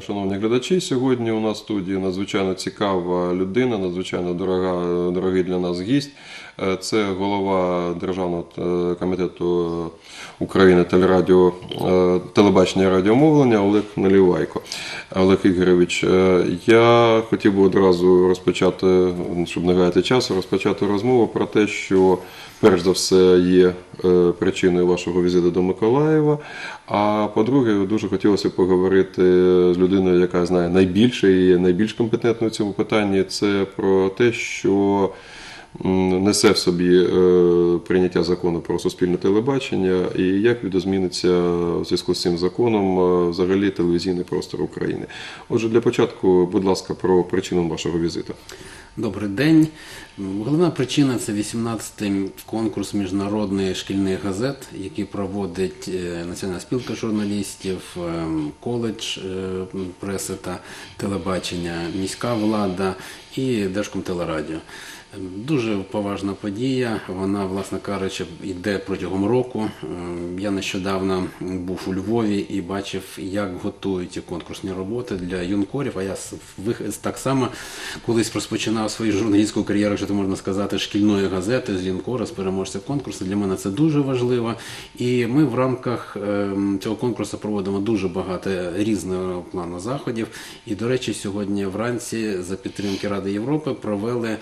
Дня, шановні глядачі. Сьогодні у нас в студії надзвичайно цікава людина, надзвичайно дорога, дорогий для нас гість. Е, Це голова Державного е, комітету України телерадіо, е, телебачення і радіомовлення Олег Налівайко. Олег Ігорович, я хотів би одразу розпочати, щоб не гаяти часу, розпочати розмову про те, що перш за все є е, причиною вашого візиту до Миколаєва. А по-друге, дуже хотілося поговорити з людиною, яка знає найбільше і найбільш компетентною в цьому питанні. Це про те, що несе в собі е, прийняття закону про суспільне телебачення, і як відозміниться у зв'язку з цим законом е, взагалі телевізійний простор України. Отже, для початку, будь ласка, про причину вашого візиту. Добрий день. Головна причина це 18-й конкурс міжнародних шкільних газет, який проводить е, Національна спілка журналістів, коледж преси та телебачення, міська влада і Держкомтелерадіо. Дуже поважна подія. Вона, власне кажучи, йде протягом року. Е, Я нещодавно був у Львові і бачив, як готують ці конкурсні роботи для юнкорів. А я так само колись розпочинав свою журналістську кар'єру, якщо то можна сказати, шкільної газети з юнкора, з переможця конкурсу. Для мене це дуже важливо. І ми в рамках ем, цього конкурсу проводимо дуже багато різного плану заходів. І, до речі, сьогодні вранці за підтримки Ради Європи провели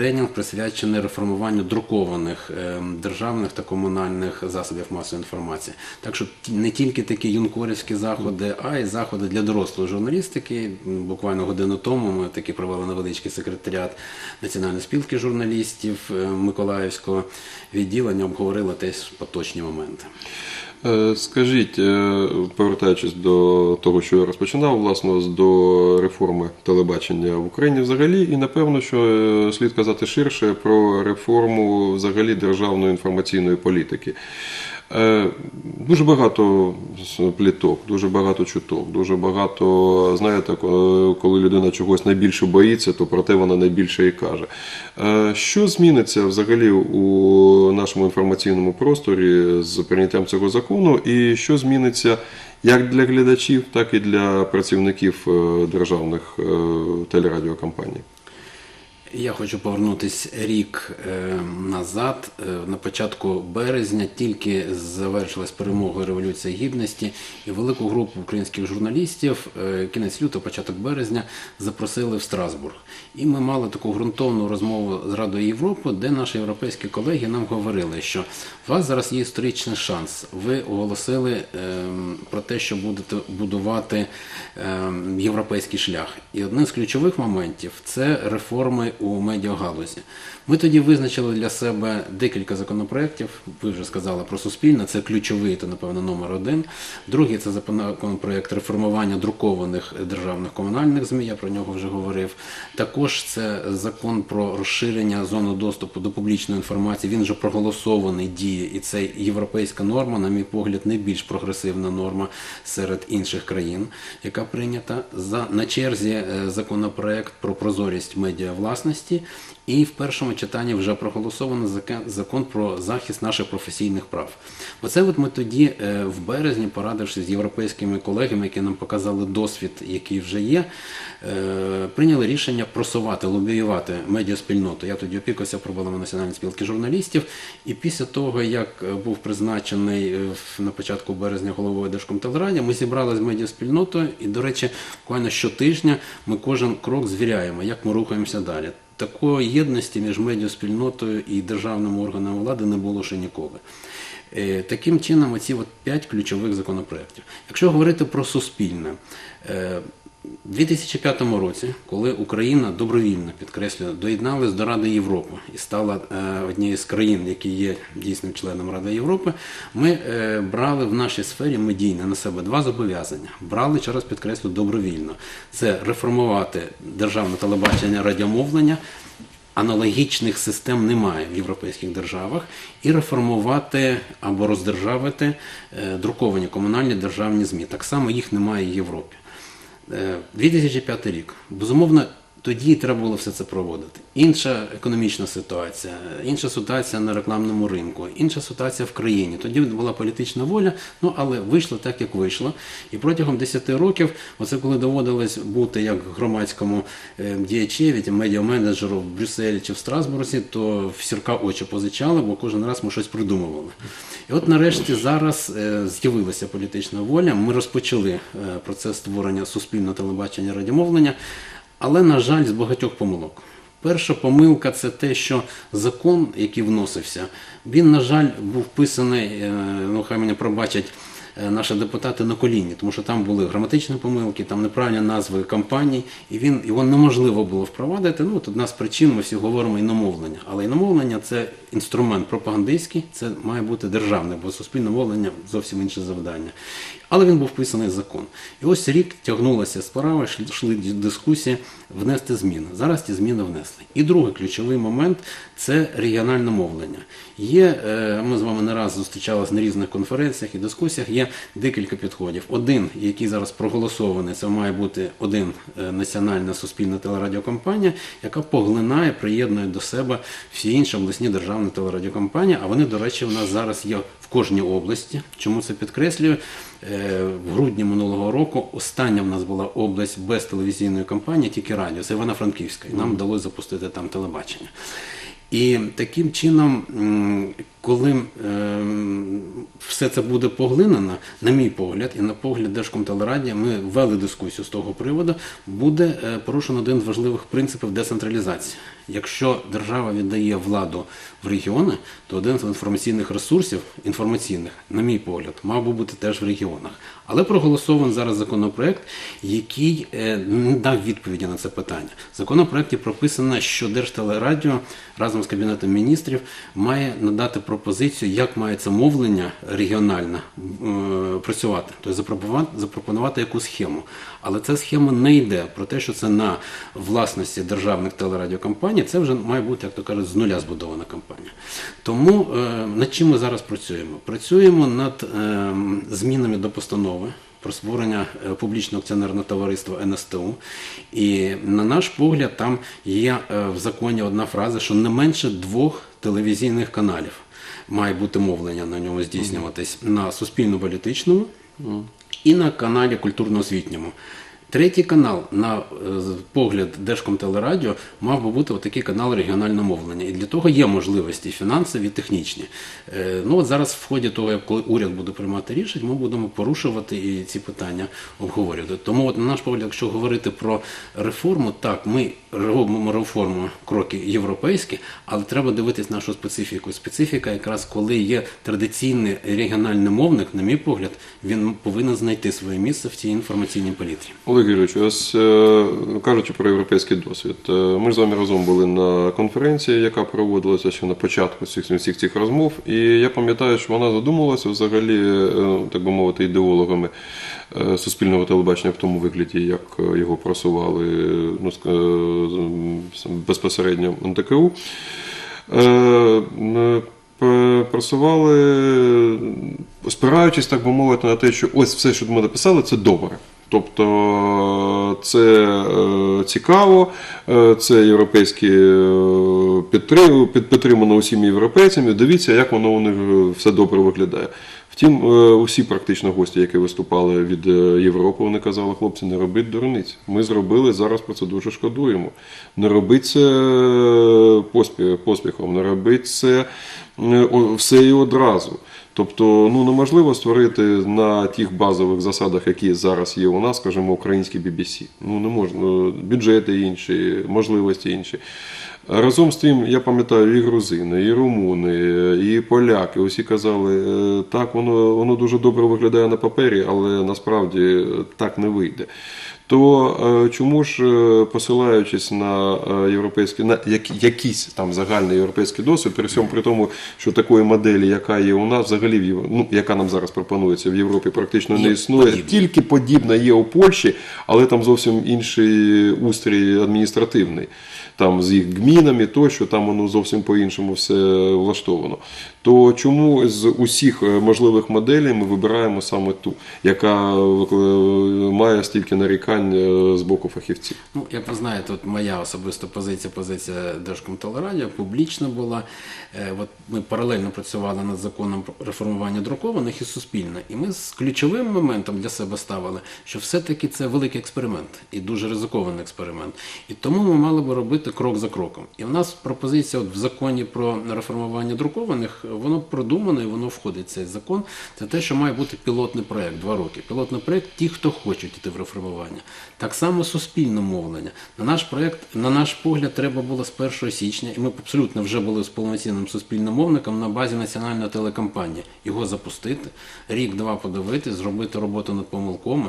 тренінг, присвячений реформуванню друкованих ем, державних та комунальних засобів масової інформації. Так що не тільки такі юнкорівські заходи, а й заходи для дорослої журналістики. Буквально годину тому ми таки провели невеличкий секретаріат Національної спілки журналістів е, Миколаївського відділення, обговорили теж поточні моменти. Е, Скажіть, е, повертаючись до того, що я розпочинав, власне, до реформи телебачення в Україні взагалі, і напевно, що е, слід казати ширше про реформу взагалі державної інформаційної політики. Е, Дуже багато пліток, дуже багато чуток, дуже багато, знаєте, коли людина чогось найбільше боїться, то про те вона найбільше і каже. Е, Що зміниться взагалі у нашому інформаційному просторі з прийняттям цього закону, і що зміниться як для глядачів, так і для працівників е, державних телерадіокомпаній? Я хочу повернутися рік е, назад. Е, на початку березня тільки завершилась перемога Революції Гідності, і велику групу українських журналістів е, кінець лютого, початок березня запросили в Страсбург. І ми мали таку ґрунтовну розмову з Радою Європи, де наші європейські колеги нам говорили, що у вас зараз є історичний шанс. Ви оголосили ем, про те, що будете будувати ем, європейський шлях. І одним з ключових моментів це реформи у медіагалузі. Ми тоді визначили для себе декілька законопроєктів. Ви вже сказали про суспільне, це ключовий, це, напевно, номер один. Другий це законопроєкт реформування друкованих державних комунальних ЗМІ, я про нього вже говорив. Також це закон про розширення зони доступу до публічної інформації. Він вже проголосований діє, і це європейська норма, на мій погляд, найбільш прогресивна норма серед інших країн, яка прийнята на черзі е, законопроект про прозорість медіавласності. І в першому читанні вже проголосовано закон про захист наших професійних прав. Оце от ми тоді е, в березні, порадившись з європейськими колегами, які нам показали досвід, який вже є, е, прийняли рішення просувати, лобіювати медіаспільноту. Я тоді опікувався проблемами Національної спілки журналістів. І після того, як е, був призначений на початку березня головою Держкомтелерадіо, ми зібрали з медіаспільнотою, і, до речі, буквально щотижня ми кожен крок звіряємо, як ми рухаємося далі. Такої єдності між медіаспільнотою і державними органами влади не було ще ніколи. Е, Таким чином, оці от п'ять ключових законопроєктів. Якщо говорити про суспільне, е, у 2005 році, коли Україна добровільно підкреслюю, доєдналась до Ради Європи і стала е, однією з країн, які є дійсним членом Ради Європи, ми е, брали в нашій сфері медійне на себе два зобов'язання. Брали, ще раз підкреслю, добровільно. Це реформувати державне телебачення радіомовлення. Аналогічних систем немає в європейських державах і реформувати або роздержавити е, друковані комунальні державні ЗМІ. Так само їх немає в Європі. Е, 2005 рік. Безумовно, Тоді треба було все це проводити. Інша економічна ситуація, інша ситуація на рекламному ринку, інша ситуація в країні. Тоді була політична воля, ну але вийшло так, як вийшло. І протягом 10 років, оце коли доводилось бути як громадському е, діячеві, медіаменеджеру в Брюсселі чи в Страсбурзі, то в сірка очі позичали, бо кожен раз ми щось придумували. І от нарешті зараз е, з'явилася політична воля. Ми розпочали е, процес створення суспільного телебачення радіомовлення, але, на жаль, з багатьох помилок. Перша помилка це те, що закон, який вносився, він, на жаль, був вписаний, е, ну хай мене пробачать наші депутати на коліні, тому що там були граматичні помилки, там неправильні назви компаній, і він його неможливо було впровадити. Ну, от одна з причин, ми всі говоримо іномовлення. Але іномовлення це інструмент пропагандистський, це має бути державне, бо суспільне мовлення зовсім інше завдання. Але він був вписаний в закон. І ось рік тягнулася справа, йшли- йшли дискусії внести зміни. Зараз ті зміни внесли. І другий ключовий момент це регіональне мовлення. Є, е, ми з вами не раз зустрічалися на різних конференціях і дискусіях. Є декілька підходів. Один, який зараз проголосований, це має бути один е, національна суспільна телерадіокомпанія, яка поглинає, приєднує до себе всі інші обласні державні телерадіокомпанії. А вони, до речі, у нас зараз є в кожній області. Чому це підкреслюю? Е, В грудні минулого року остання в нас була область без телевізійної кампанії, тільки радіо. Це Івано-Франківська. І нам вдалося запустити там телебачення. І таким чином, коли ем, все це буде поглинено, на мій погляд, і на погляд Держкомтелерадіо, ми ввели дискусію з того приводу, буде е, порушено один з важливих принципів децентралізації. Якщо держава віддає владу в регіони, то один з інформаційних ресурсів, інформаційних, на мій погляд, мав би бути теж в регіонах. Але проголосований зараз законопроект, який е, не дав відповіді на це питання. В законопроекті прописано, що Держтелерадіо разом з Кабінетом міністрів має надати пропозицію, як має це мовлення регіональне е, працювати, тобто запропонувати, якусь схему. Але ця схема не йде про те, що це на власності державних телерадіокомпаній, це вже має бути, як то кажуть, з нуля збудована компанія. Тому е, над чим ми зараз працюємо? Працюємо над е, змінами до постанови про створення е, публічного акціонерного товариства НСТУ. І на наш погляд, там є в законі одна фраза, що не менше двох телевізійних каналів має бути мовлення на ньому здійснюватись на суспільно-політичному і на каналі культурно-освітньому. Третій канал, на е, погляд Держкомтелерадіо, мав би бути отакий канал регіонального мовлення. І для того є можливості фінансові, і технічні. Е, Ну от зараз, в ході того, як коли уряд буде приймати рішення, ми будемо порушувати і ці питання обговорювати. Тому, от, на наш погляд, якщо говорити про реформу, так, ми робимо реформу кроки європейські, але треба дивитись нашу специфіку. Специфіка, якраз коли є традиційний регіональний мовник, на мій погляд, він повинен знайти своє місце в цій інформаційній палітрі. Олег Юрійович, ось е, кажучи про європейський досвід, е, ми з вами разом були на конференції, яка проводилася ще на початку всіх, всіх цих розмов. І я пам'ятаю, що вона задумувалася взагалі, е, так би мовити, ідеологами суспільного телебачення в тому вигляді, як е, його просували е, ну, е, безпосередньо НТКУ. Е, Просували, спираючись, так би мовити, на те, що ось все, що ми написали, це добре. Тобто це е, цікаво, е, це європейські е, підтримано усіма європейцями. Дивіться, як воно у них е, все добре виглядає. Втім, е, усі практично гості, які виступали від е, Європи, вони казали, хлопці, не робіть дурниць. Ми зробили, зараз про це дуже шкодуємо. Не робіть це поспіхом, не робіть це е, все і одразу. Тобто, ну неможливо створити на тих базових засадах, які зараз є у нас, скажімо, українське BBC. Ну не можна бюджети інші, можливості інші. Разом з тим, я пам'ятаю, і грузини, і румуни, і поляки. Усі казали, е, так, воно, воно дуже добре виглядає на папері, але насправді так не вийде. То е, чому ж, е, посилаючись на е, європейський, на якийсь там загальний європейський досвід, при всьому при тому, що такої моделі, яка є у нас, взагалі в ну, яка нам зараз пропонується в Європі, практично не існує. подібна. Тільки подібна є у Польщі, але там зовсім інший устрій адміністративний. Там з їх гмінами, тощо, там воно зовсім по-іншому все влаштовано. то чому з усіх можливих моделей ми вибираємо саме ту, яка має стільки нарікань е, з боку фахівців? Ну, як ви знаєте, от моя особиста позиція, позиція Держкомтелерадіо публічна була. Е, От ми паралельно працювали над законом реформування друкованих і суспільне. І ми з ключовим моментом для себе ставили, що все-таки це великий експеримент і дуже ризикований експеримент. І тому ми мали би робити крок за кроком. І в нас пропозиція от в законі про реформування друкованих, воно продумано і воно входить в цей закон. Це те, що має бути пілотний проект два роки. Пілотний проект ті, хто хочуть йти в реформування. Так само суспільне мовлення. На наш проект, на наш погляд, треба було з 1 січня, і ми абсолютно вже були з повноцінним суспільним мовником на базі національної телекомпанії. Його запустити, рік-два подивити, зробити роботу над помилками,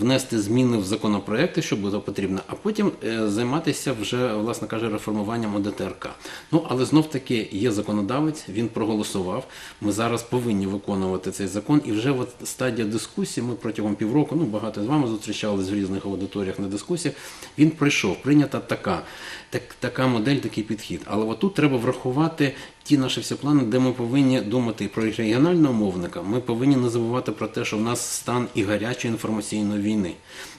внести зміни в законопроекти, що буде потрібно, а потім е, займатися вже, власне кажучи, реформуванням ОДТРК. Ну але знов таки є законодавець, він проголосував. Ми зараз повинні виконувати цей закон, і вже от стадія дискусії. Ми протягом півроку, ну багато з вами зустрічались в різних аудиторіях на дискусіях. Він прийшов, прийнята така, так, така модель, такий підхід. Але отут треба врахувати ті наші всі плани, де ми повинні думати про регіонального мовника. Ми повинні не забувати про те, що в нас стан і гарячої інформаційної війни.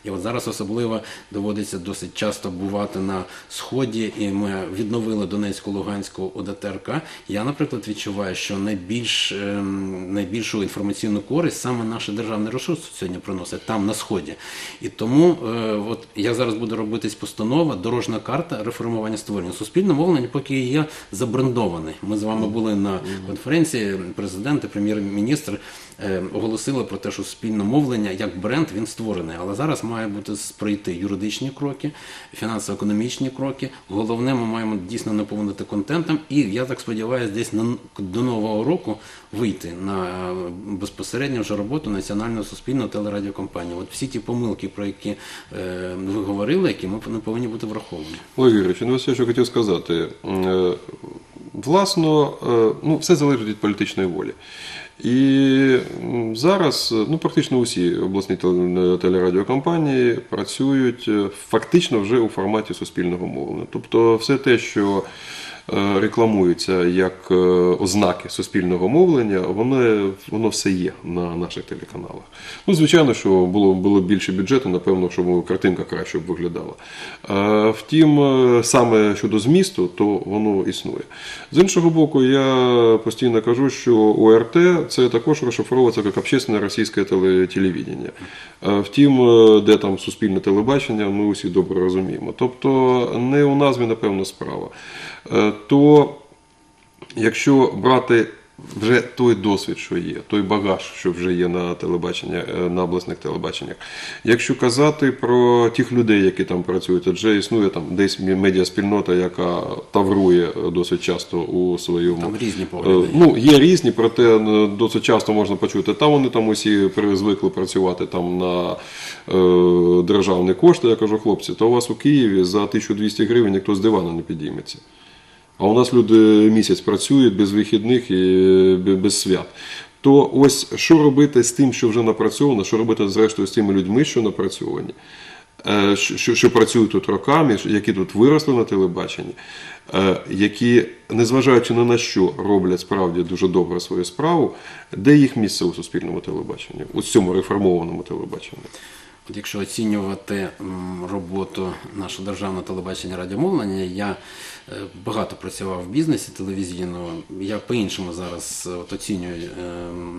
І от зараз особливо доводиться досить часто бувати на сході, і ми відновили Донецьку, Луганську ОДТРК. Я, наприклад, відчуваю, що найбільш ем, найбільшу інформаційну користь саме наші державні ресурси сьогодні приносять там на сході. І тому, е, от я зараз буду робитись постанова, дорожна карта реформування створення. Суспільне мовлення поки є забрендований. Ми з вами були на конференції. Президент і прем'єр-міністр е, оголосили про те, що суспільне мовлення як бренд він створений. Але зараз має бути пройти юридичні кроки, фінансово-економічні кроки. Головне, ми маємо дійсно наповнити контентом. І я так сподіваюся, десь на до нового року вийти на е, безпосередньо вже роботу національного суспільного телерадіокомпанії. От всі ті помилки, про які е, ви говорили, які ми не повинні бути враховані. Олег Юрійович, ну я що хотів сказати. Е, Власно, е, ну, все залежить від політичної волі. І зараз е, ну, практично усі обласні телерадіокомпанії працюють е, фактично вже у форматі суспільного мовлення. Тобто все те, що е, рекламується як е, ознаки суспільного мовлення, воно, воно все є на наших телеканалах. Ну, звичайно, що було, було більше бюджету, напевно, щоб картинка краще б виглядала. Е, Втім, саме щодо змісту, то воно існує. З іншого боку, я постійно кажу, що ОРТ це також розшифровується як общественне російське телевідення. Втім, де там суспільне телебачення, ми усі добре розуміємо. Тобто не у назві, напевно, справа. Е, То якщо брати вже той досвід, що є, той багаж, що вже є на телебачення, е, на обласних телебаченнях. Якщо казати про тих людей, які там працюють, адже існує там десь медіаспільнота, яка таврує е, досить часто у своєму Там різні погляди. Ну, є різні, проте досить часто можна почути. Там вони там усі при- звикли працювати там на державні кошти. Я кажу, хлопці, то у вас у Києві за 1200 гривень ніхто з дивана не підійметься. А у нас люди місяць працюють без вихідних і е, без свят. То ось що робити з тим, що вже напрацьовано, що робити зрештою з тими людьми, що напрацьовані, е, що, що- працюють тут роками, які тут виросли на телебаченні, е, які, незважаючи на що, роблять справді дуже добре свою справу, де їх місце у суспільному телебаченні, у цьому реформованому телебаченні. От якщо оцінювати роботу нашого державного телебачення радіомовлення, я багато працював в бізнесі телевізійному. Я по-іншому зараз е, от оцінюю е,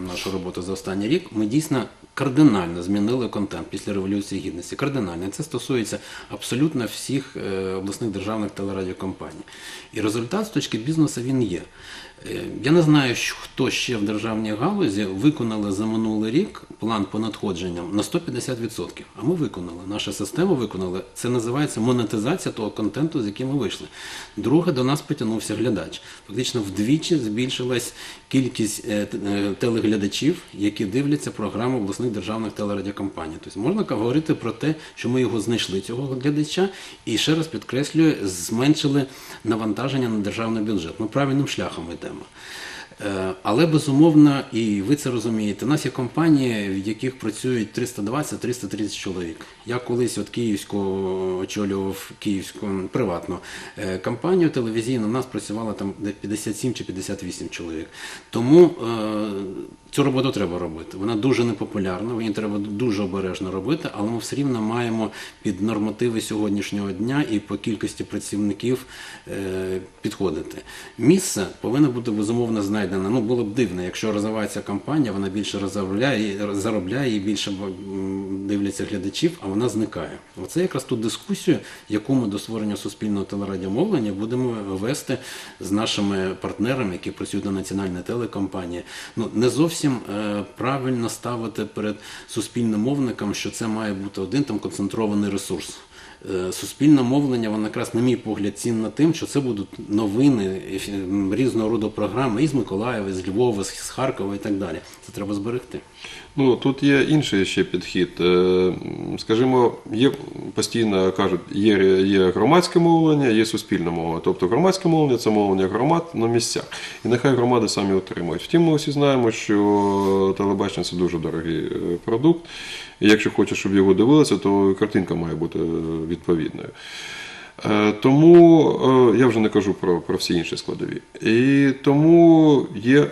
нашу роботу за останній рік. Ми дійсно кардинально змінили контент після революції гідності. Кардинально. Це стосується абсолютно всіх е, обласних державних телерадіокомпаній. І результат з точки бізнесу він є. Е, Я не знаю, хто ще в державній галузі виконали за минулий рік план по надходженням на 150%. А ми виконали. Наша система виконала. Це називається монетизація того контенту, з яким ми вийшли. Друге, до нас потягнувся глядач. Фактично вдвічі збільшилась кількість е, е, телеглядачів, які дивляться програму обласних державних телерадіокомпаній. Тобто можна говорити про те, що ми його знайшли, цього глядача, і ще раз підкреслюю, зменшили навантаження на державний бюджет. Ми правильним шляхом йдемо. Е, Але безумовно, і ви це розумієте, у нас є компанії, в яких працюють 320-330 чоловік. Я колись от київську очолював київську приватну е, компанію телевізійну. У нас працювало там де 57 чи 58 чоловік. Тому е, цю роботу треба робити. Вона дуже непопулярна, її треба дуже обережно робити, але ми все рівно маємо під нормативи сьогоднішнього дня і по кількості працівників е, підходити. Місце повинно бути безумовно знайдено. Ну було б дивно, якщо розвивається компанія, вона більше розробляє, заробляє і більше дивляться глядачів, а вона зникає. Оце якраз ту дискусію, яку ми до створення суспільного телерадіомовлення будемо вести з нашими партнерами, які працюють на національній телекомпанії. Ну не зовсім е, правильно ставити перед суспільним мовником, що це має бути один там концентрований ресурс. Е, Суспільне мовлення, воно якраз, на мій погляд, цінно тим, що це будуть новини різного роду програми із Миколаєва, з Львова, з Харкова і так далі. Це треба зберегти. Ну тут є інший ще підхід. Е, Скажімо, є постійно кажуть, є, є громадське мовлення, є суспільне мовлення. Тобто громадське мовлення це мовлення громад на місцях. І нехай громади самі отримують. Втім, ми всі знаємо, що телебачення це дуже дорогий е, продукт. І якщо хочеш, щоб його дивилися, то картинка має бути е, відповідною. Е, Тому е, я вже не кажу про, про всі інші складові. І тому є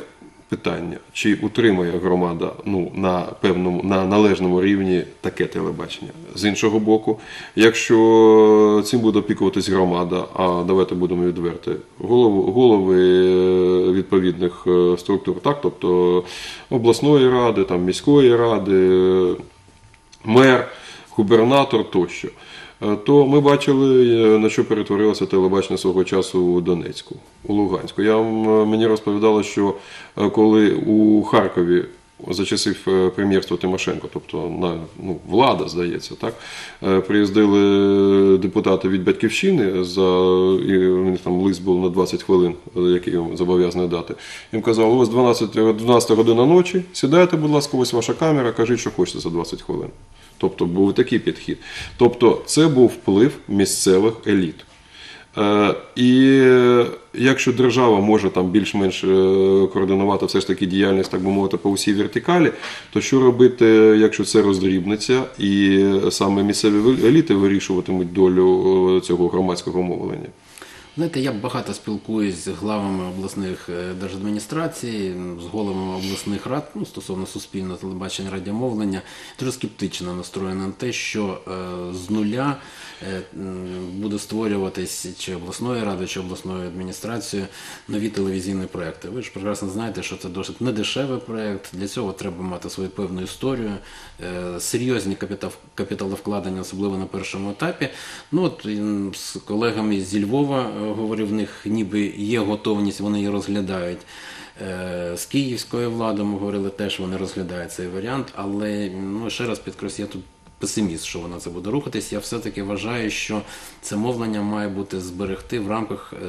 питання, чи утримує громада ну, на певному на належному рівні таке телебачення. З іншого боку, якщо цим буде опікуватись громада, а давайте будемо відверти, голови, голови відповідних структур, так, тобто обласної ради, там, міської ради, мер, губернатор тощо. Е, То ми бачили, е, на що перетворилося телебачення свого часу у Донецьку, у Луганську. Я е, мені розповідала, що коли у Харкові за часів е, прем'єрства Тимошенко, тобто на ну, влада, здається, так е, приїздили депутати від батьківщини за і у них там лист був на 20 хвилин, який їм зобов'язаний дати. Їм казали, ось 12, 12 година ночі, сідайте, будь ласка, ось ваша камера, кажіть, що хочете за 20 хвилин. Тобто був такий підхід. Тобто, це був вплив місцевих еліт. Е, І якщо держава може там більш-менш е, координувати все ж таки діяльність, так би мовити, по усій вертикалі, то що робити, якщо це роздрібниться, і саме місцеві еліти вирішуватимуть долю е, цього громадського мовлення? Знаєте, я багато спілкуюсь з главами обласних е, держадміністрацій, з головами обласних рад ну, стосовно суспільного телебачення радіомовлення. Дуже скептично настроєна на те, що е, з нуля е, буде створюватись чи обласною радою, чи обласною адміністрацією нові телевізійні проекти. Ви ж прекрасно знаєте, що це досить недешевий проект. Для цього треба мати свою певну історію, серйозні капітал, капіталовкладення, особливо на першому етапі. Ну от з колегами зі Львова говорив, в них ніби є готовність, вони її розглядають. Е, З київською владою ми говорили теж, вони розглядають цей варіант, але ну, ще раз підкреслю, я тут песиміст, що вона це буде рухатись. Я все-таки вважаю, що це мовлення має бути зберегти в рамках е,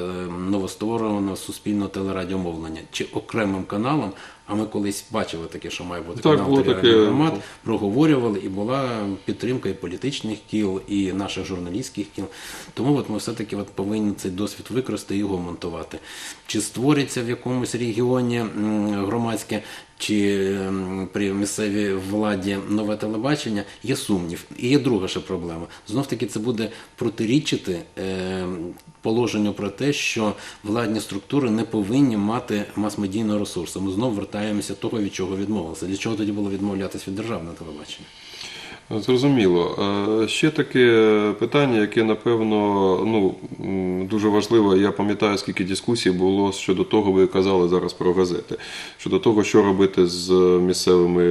новоствореного суспільного телерадіомовлення чи окремим каналом. А ми колись бачили таке, що має бути Так, канал таке. телерадіогромад, проговорювали, і була підтримка і політичних кіл, і наших журналістських кіл. Тому от ми все-таки от повинні цей досвід використати і його монтувати. Чи створиться в якомусь регіоні громадське чи при місцевій владі нове телебачення, є сумнів. І є друга ще проблема. Знов таки це буде протирічити е, положенню про те, що владні структури не повинні мати мас-медійного ресурсу. Ми знов вертаємося до того, від чого відмовилися. Для чого тоді було відмовлятися від державного телебачення? Зрозуміло. Е, Ще таке питання, яке напевно ну, дуже важливо. Я пам'ятаю, скільки дискусій було щодо того, ви казали зараз про газети, щодо того, що робити з місцевими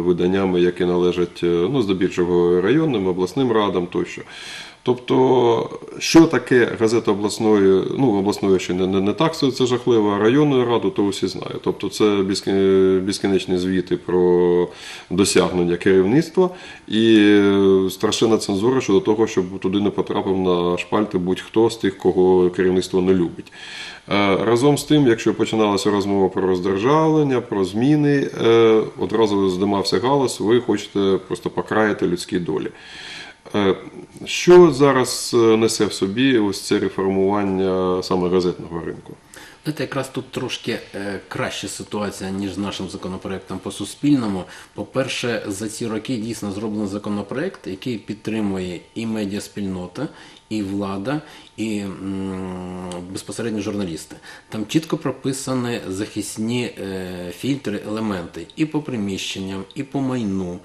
виданнями, які належать е, ну, здебільшого районним, обласним радам тощо. Тобто, що таке газета обласної, ну обласної ще не, не, не так це, жахливо, а районної ради, то усі знають. Тобто це безкінечні звіти про досягнення керівництва і е, страшенна цензура щодо того, щоб туди не потрапив на шпальти будь-хто з тих, кого керівництво не любить. Е, Разом з тим, якщо починалася розмова про роздержавлення, про зміни, е, одразу здимався галас, ви хочете просто покраїти людські долі. Е, Що зараз е, несе в собі ось це реформування саме газетного ринку? Знаєте, якраз тут трошки е, краща ситуація, ніж з нашим законопроектом по суспільному. По-перше, за ці роки дійсно зроблено законопроект, який підтримує і медіаспільнота, і влада, і безпосередньо журналісти. Там чітко прописані захисні фільтри, елементи і по приміщенням, і по майну.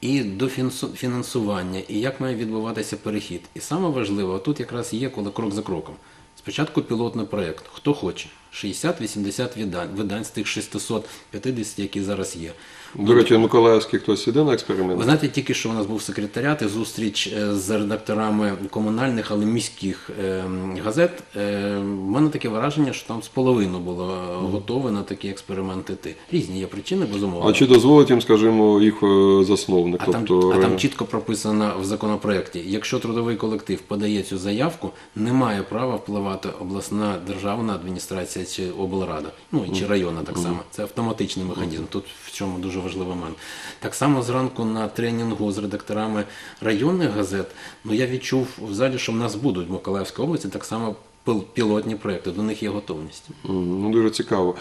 І до фінансування, і як має відбуватися перехід. І саме важливо, тут якраз є коли крок за кроком. Спочатку пілотний проєкт. Хто хоче? 60-80 видань, видань з тих 650, які зараз є. До речі, Миколаївський хтось іде на експеримент? Ви знаєте, тільки що у нас був секретаріат і зустріч е, з редакторами комунальних, але міських е, газет. Е, в мене таке враження, що там з половину було е, готове на такі експерименти йти. Різні є причини, безумовно. А чи дозволить їм, скажімо, їх е, засновник? А там, тобто, а там е, чітко прописано в законопроекті, якщо трудовий колектив подає цю заявку, не має права впливати обласна державна адміністрація чи облрада, ну і чи районна так само. Це автоматичний механізм. Тут в чому дуже важливий момент. Так само зранку на тренінгу з редакторами районних газет, ну я відчув в залі, що в нас будуть в Миколаївській області так само пілотні проекти. До них є готовність. Ну, дуже цікаво.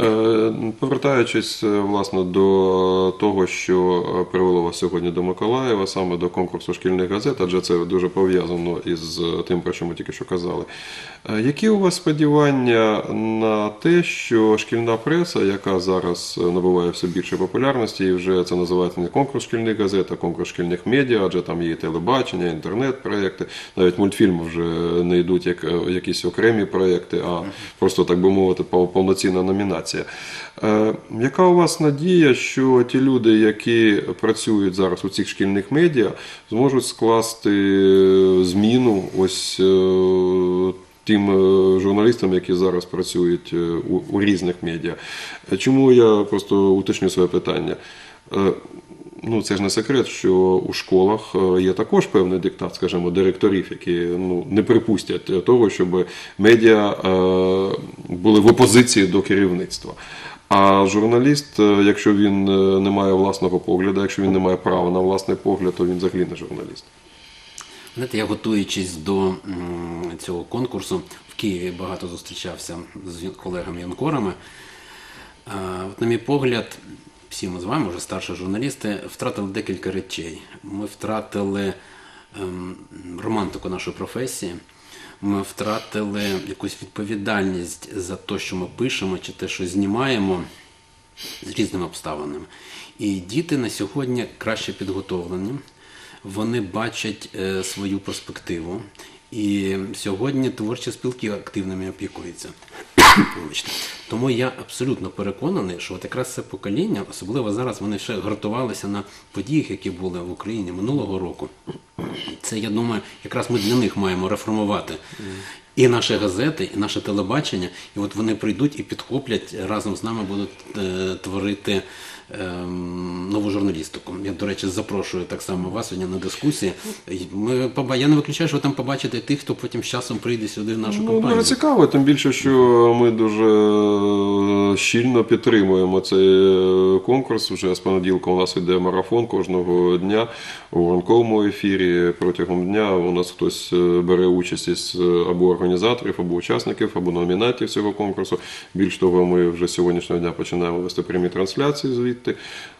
Е, Повертаючись е, власне до того, що е, привело вас сьогодні до Миколаєва, саме до конкурсу шкільних газет, адже це дуже пов'язано із тим, про що ми тільки що казали. Які у вас сподівання на те, що шкільна преса, яка зараз набуває все більше популярності, і вже це називається не конкурс шкільних газет, а конкурс шкільних медіа, адже там є телебачення, інтернет-проекти, навіть мультфільми вже не йдуть як е, якісь окремі проекти, а просто так би мовити, повноцінна номінація. Е, Яка у вас надія, що ті люди, які працюють зараз у цих шкільних медіа, зможуть скласти е, зміну ось е, тим журналістам, які зараз працюють у, у різних медіа? Чому я просто уточню своє питання? Ну, це ж не секрет, що у школах е, є також певний диктат, скажімо, директорів, які ну, не припустять того, щоб медіа е, були в опозиції до керівництва. А журналіст, е, якщо він не має власного погляду, якщо він не має права на власний погляд, то він взагалі не журналіст. Знаєте, я готуючись до цього конкурсу в Києві багато зустрічався з колегами-янкорами. Е, От, на мій погляд, всі ми з вами, вже старші журналісти, втратили декілька речей. Ми втратили ем, романтику нашої професії. Ми втратили якусь відповідальність за те, що ми пишемо, чи те, що знімаємо з різними обставинами. І діти на сьогодні краще підготовлені, вони бачать е, свою перспективу. І сьогодні творчі спілки активними опікуються. Вибачте. Тому я абсолютно переконаний, що от якраз це покоління, особливо зараз вони ще гартувалися на подіях, які були в Україні минулого року. Це я думаю, якраз ми для них маємо реформувати і наші газети, і наше телебачення. І от вони прийдуть і підхоплять разом з нами будуть е, творити нову журналістику. Я, до речі, запрошую так само вас сьогодні на дискусії. Ми я не виключаю, що ви там побачите тих, хто потім з часом прийде сюди в нашу Ну, компанію. дуже цікаво, тим більше, що ми дуже е, щільно підтримуємо цей е, конкурс. Вже з понеділка у нас іде марафон кожного дня у ранковому ефірі. Протягом дня у нас хтось е, бере участь із або організаторів, або учасників, або номінатів цього конкурсу. Більш того, ми вже з сьогоднішнього дня починаємо вести прямі трансляції звідти.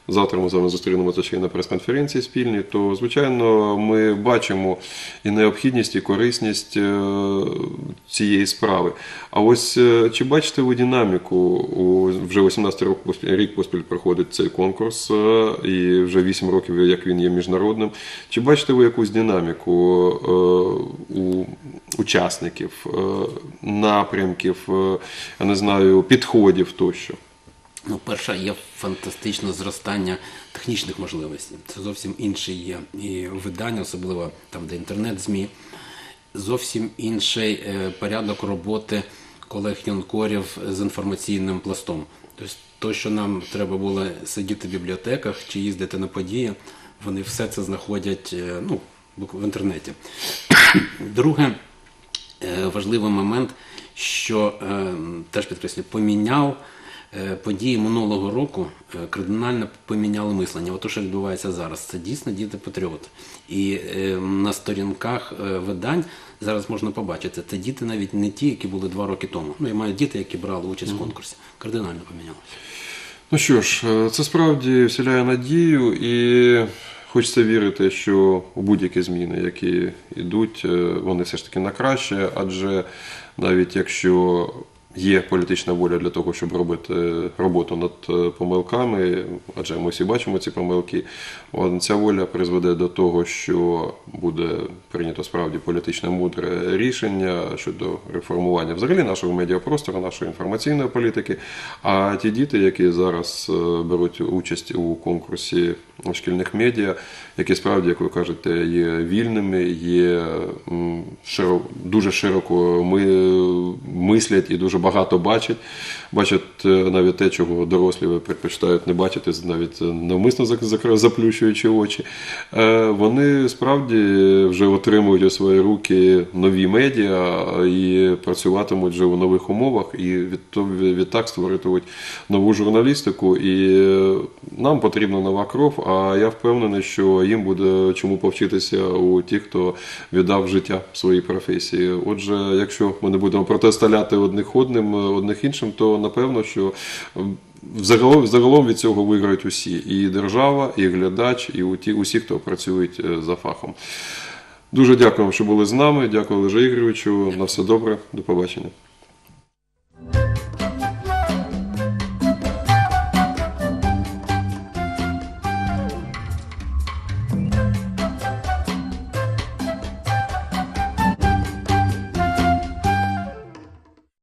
Завтра ми з вами зустрінемося ще й на прес-конференції спільній. То, звичайно, ми бачимо і необхідність, і корисність е, цієї справи. А ось е, чи бачите ви динаміку? У вже 18 років рік поспіль проходить цей конкурс, е, і вже 8 років, як він є міжнародним. Чи бачите ви якусь динаміку у учасників, напрямків, я не знаю, підходів тощо? Ну, перше, є фантастичне зростання технічних можливостей. Це зовсім інше є і видання, особливо там, де інтернет-ЗМІ, зовсім інший е, порядок роботи колег Янкорів з інформаційним пластом. Тобто, то, що нам треба було сидіти в бібліотеках чи їздити на події, вони все це знаходять е, ну, в інтернеті. Друге, е, важливий момент, що е, теж підкреслю, поміняв події минулого року е, кардинально поміняли мислення. Ото, що відбувається зараз, це дійсно діти-патріоти. І е, на сторінках е, видань зараз можна побачити, це діти навіть не ті, які були два роки тому. Ну, я маю діти, які брали участь в конкурсі. Кардинально помінялося. Ну що ж, е, це справді вселяє надію, і хочеться вірити, що у будь-які зміни, які йдуть, е, вони все ж таки на краще, адже навіть якщо є політична воля для того, щоб робити роботу над е, помилками, адже ми всі бачимо ці помилки, ця воля призведе до того, що буде прийнято справді політичне мудре рішення щодо реформування взагалі нашого медіапростору, нашої інформаційної політики. А ті діти, які зараз е, беруть участь у конкурсі шкільних медіа, які справді, як ви кажете, є вільними, є широ, дуже широко ми, мислять і дуже багато бачать. Бачать е, навіть те, чого дорослі предпочитають не бачити, навіть навмисно зак- зак- заплющуючи очі. Е, Вони справді вже отримують у свої руки нові медіа і працюватимуть вже у нових умовах, і від- відтак створитимуть нову журналістику. І е, нам потрібна нова кров. А я впевнений, що їм буде чому повчитися у тих, хто віддав життя своїй професії. Отже, якщо ми не будемо протиставляти одних одним, одних іншим, то напевно, що Загалом, загалом від цього виграють усі: і держава, і глядач, і усі, хто працюють е, за фахом. Дуже дякую, що були з нами. Дякую, Олеже Ігоровичу. На все добре. До побачення.